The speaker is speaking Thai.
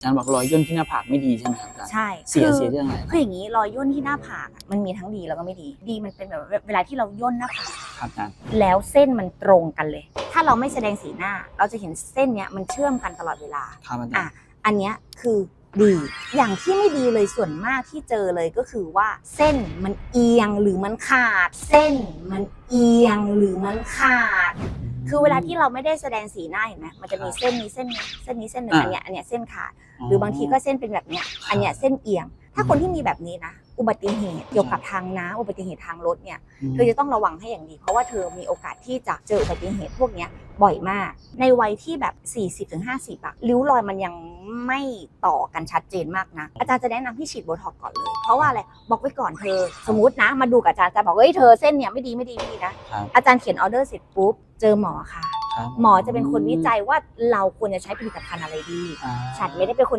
อาจารย์บอกรอยย่นที่หน้าผากไม่ดีใช่ไหมครับอาจารย์ใช่เสียคือเสียเรื่องอะไรคืออย่างนี้รอยย่นที่หน้าผากอะมันมีทั้งดีแล้วก็ไม่ดี ดีมันเป็นแบบเวลาที่เราย่นหน้าผากครับอาจารย์แล้วเส้นมันตรงกันเลย ถ้าเราไม่แสดงสีหน้า เราจะเห็นเส้นเนี้ยมันเชื่อมกันตลอดเวลา ครับอาจารอะย์ อันเนี้ยคือดี อย่างที่ไม่ดีเลยส่วนมากที่เจอเลยก็คือว่า เส้นมันเอียงหรือมันขาด เส้นมันเอียงหรือมันขาด คือเวลาที่เราไม่ได้แสดงสีหน้าเห็นไหมมันจะมีเส้นนี้เส้นนี้เส้นนี้เส้นหนึ่งอันเนี้ยอันเนี้ยเส้นขาดหรือบางทีก็เส้นเป็นแบบเนี้ยอันเนี้ยเส้นเอียง ถ้าคนที่มีแบบนี้นะ อุบัติเหตุเกี่ยวกับทางน้ำอุบัติเหตุทางรถเนี่ยมเธอจะต้องระวังให้อย่างดี เพราะว่าเธอมีโอกาสที่จะเจออุบัติเหตุพวกเนี้ยบ่อยมาก ในวัยที่แบบ 40-50อะริ้วรอยมันยังไม่ต่อกันชัดเจนมากนะ อาจารย์จะแนะนำให้ฉีดโบท็อกซ์ก่อนเลย เพราะว่าอะไร บอกไว้ก่อนเธอ สมมตินะ มาดูกับอาจารย์อาจารย์บอกเฮ้ยเธอเส้นเนี่ยไม่ดีไม่ดีไม่ดีนะครับอาจารย์เขียนออเดอร์เสร็จปุ๊บ เจอหมอค่ะครับหมอจะเป็นคนวิจัยว่าเราควรจะใช้ผลิตภัณฑ์อะไรดีอ่าฉันไม่ได้เป็นคน